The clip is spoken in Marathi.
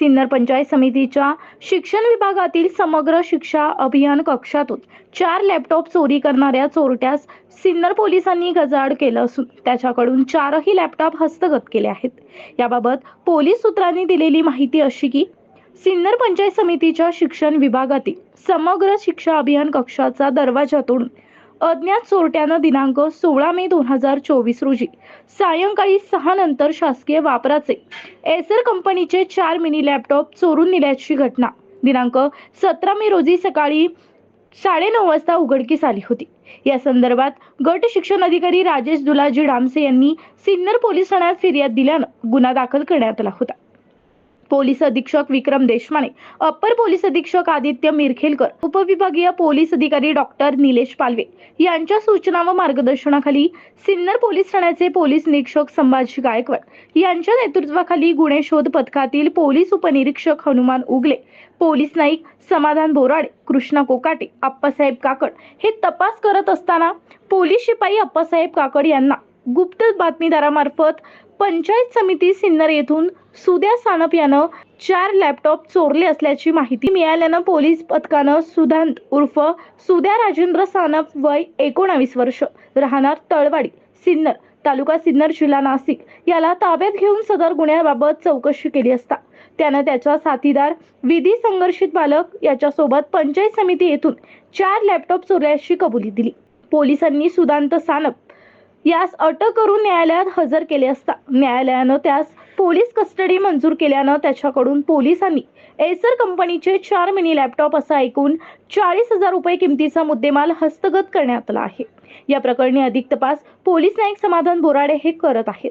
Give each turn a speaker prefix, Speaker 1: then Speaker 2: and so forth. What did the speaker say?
Speaker 1: सिन्नर पंचायत समितीच्या शिक्षण विभागातील समग्र शिक्षा अभियान कक्षातून चार लॅपटॉप चोरी करणाऱ्या चोरट्यास सिन्नर पोलिसांनी गजाड केलं असून त्याच्याकडून चारही लॅपटॉप हस्तगत केले आहेत. याबाबत पोलीस सूत्रांनी दिलेली माहिती अशी की सिन्नर पंचायत समितीच्या शिक्षण विभागातील समग्र शिक्षा अभियान कक्षाचा दरवाजा तोडून अज्ञात चोरट्यानं दिनांक सोळा मे दोन हजार चोवीस रोजी सायंकाळी सहा नंतर शासकीय वापराचे. एसर कंपनीचे चार मिनी लॅपटॉप चोरून नेल्याची घटना. दिनांक सतरा मे रोजी सकाळी साडेनऊ वाजता उघडकीस आली होती. या संदर्भात गट शिक्षण अधिकारी राजेश दुलाजी डामसे यांनी सिन्नर पोलीस ठाण्यात फिर्याद दिल्यानं गुन्हा दाखल करण्यात आला होता. पोलीस अधीक्षक विक्रम देशमाने अप्पर पोलीस अधीक्षक आदित्य मिरखेलकर उपविभागीय पोलीस अधिकारी डॉक्टर निलेश पालवे यांच्या सूचना व मार्गदर्शनाखाली सिन्नर पोलीस ठाण्याचे पोलीस निरीक्षक संभाजी गायकवाड यांच्या नेतृत्वाखाली गुन्हे शोध पथकातील पोलीस उपनिरीक्षक हनुमान उगले पोलीस नाईक समाधान बोराडे कृष्णा कोकाटे आप्पासाहेब काकड हे तपास करत असताना पोलीस शिपाई आप्पासाहेब काकड यांना गुप्त बातमीदारामार्फत पंचायत समिती सिन्नर येथून सुद्या सानप यानं चार लॅपटॉप चोरले असल्याची माहिती मिळाल्यानं पोलीस पथकानं सुधांत उर्फ सुद्या राजेंद्र सानप वय एकोणावीस वर्ष राहणार तळवाडी सिन्नर तालुका सिन्नर जिल्हा नाशिक. याला ताब्यात घेऊन सदर गुन्ह्याबाबत चौकशी केली असता. त्यानं त्याचा साथीदार विधी संघर्षित बालक याच्यासोबत पंचायत समिती येथून चार लॅपटॉप चोरल्याची कबुली दिली. पोलिसांनी सुदांत सानप यास अटक करून न्यायालयात हजर केले असता न्यायालयानं त्यास पोलीस कस्टडी मंजूर केल्यानं त्याच्याकडून पोलिसांनी एसर कंपनीचे चार मिनी लॅपटॉप असा एकूण चाळीस हजार रुपये किमतीचा मुद्देमाल हस्तगत करण्यात आला आहे. या प्रकरणी अधिक तपास पोलीस नाईक समाधान बोराडे हे करत आहेत.